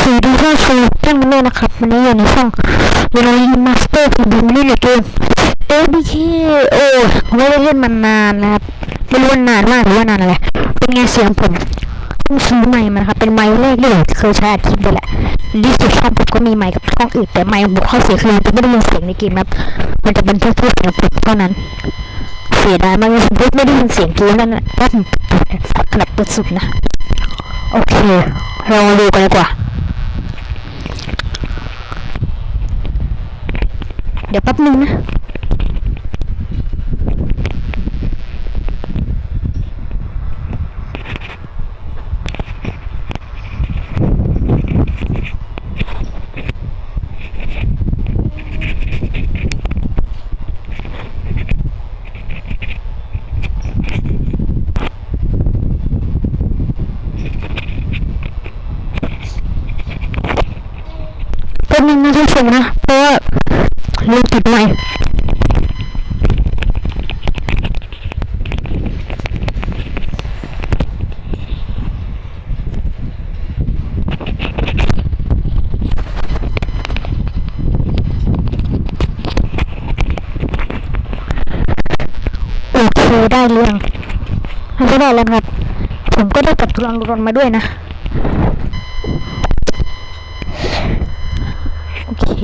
สวัสดีท่านผู้ชมด้วยนะครับวันนี้อยู่ในช่องยูโรยิมาสเตอร์ของบูมนี่ในเกม ABK โอ้ไม่ได้เล่นมานานนะครับไม่รู้ว่านานมากหรือว่านานอะไรเป็นไงเสียงผมเพิ่งซื้อใหม่มาครับเป็นไมค์แรกเลยเคยใช้อัดคลิปเลยแหละดีสุดชอบผมก็มีไมค์กับช่องอื่นแต่ไมค์บุกข้อเสียคือมันไม่ได้ยินเสียงในเกมครับมันจะบันทึกพูดเสียงผมเท่านั้นเสียดายมากเลยผมไม่ได้ยินเสียงเกมนั่นแหละขนาดเปิดสุดนะโอเคเราดูกันดีกว่า เดี๋ยวแป๊บนึงนะแป๊บนึงนะท่านผู้ชมนะ เพราะว่าลืมปิดไมค์ โอได้เรื่องไม่ได้แล้วครับ ผมก็ได้กับทุลังรนมาด้วยนะ โอเค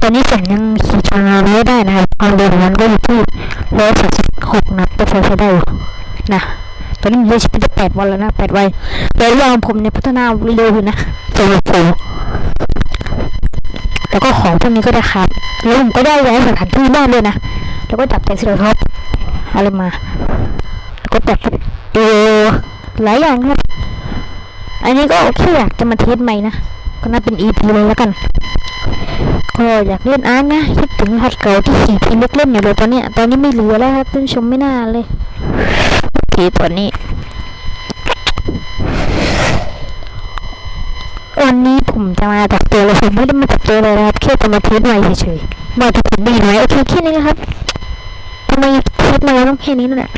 ตอนนี้ผมยังขี่ทางเราไม่ได้นะครับความเร็วมันก็อยู่ที่ร้อยสามสิบหกนัดก็ใช้ได้อยู่นะตอนนี้มันเลยชิปจะแปดวันแล้วนะแปดวันแต่เรื่องของผมเนี่ยพัฒนาเร็วอยู่นะสำหรับผมแล้วก็ของพวกนี้ก็ได้ครับ แล้วผมก็ได้ย้ายสถานที่บ้านเลยนะ แล้วก็จับแต่สิลท็อปอะไรมาแล้วก็จับเออหลายอย่างครับ อันนี้ก็แค่อยากจะมาเทสใหม่นะ ก็น่าเป็น EP เลยแล้วกัน ก็อยากเล่นอาร์ตนะ คิดถึงฮัดเก่าที่ขี่พีเล็กเล่นอยู่เลยตอนนี้ ตอนนี้ไม่เหลือแล้วครับท่านชมไม่น่าเลยโอเคตอนนี้ วันนี้ผมจะมาจับตัวเลยผมไม่ได้มาจับตัวเลยนะครับแค่จะมาเทสไว้เฉยๆบอกถูกผมดีไหมโอเคแค่นี้นะครับทำไมเทสมาแล้วต้องแค่นี้นั่นแหละ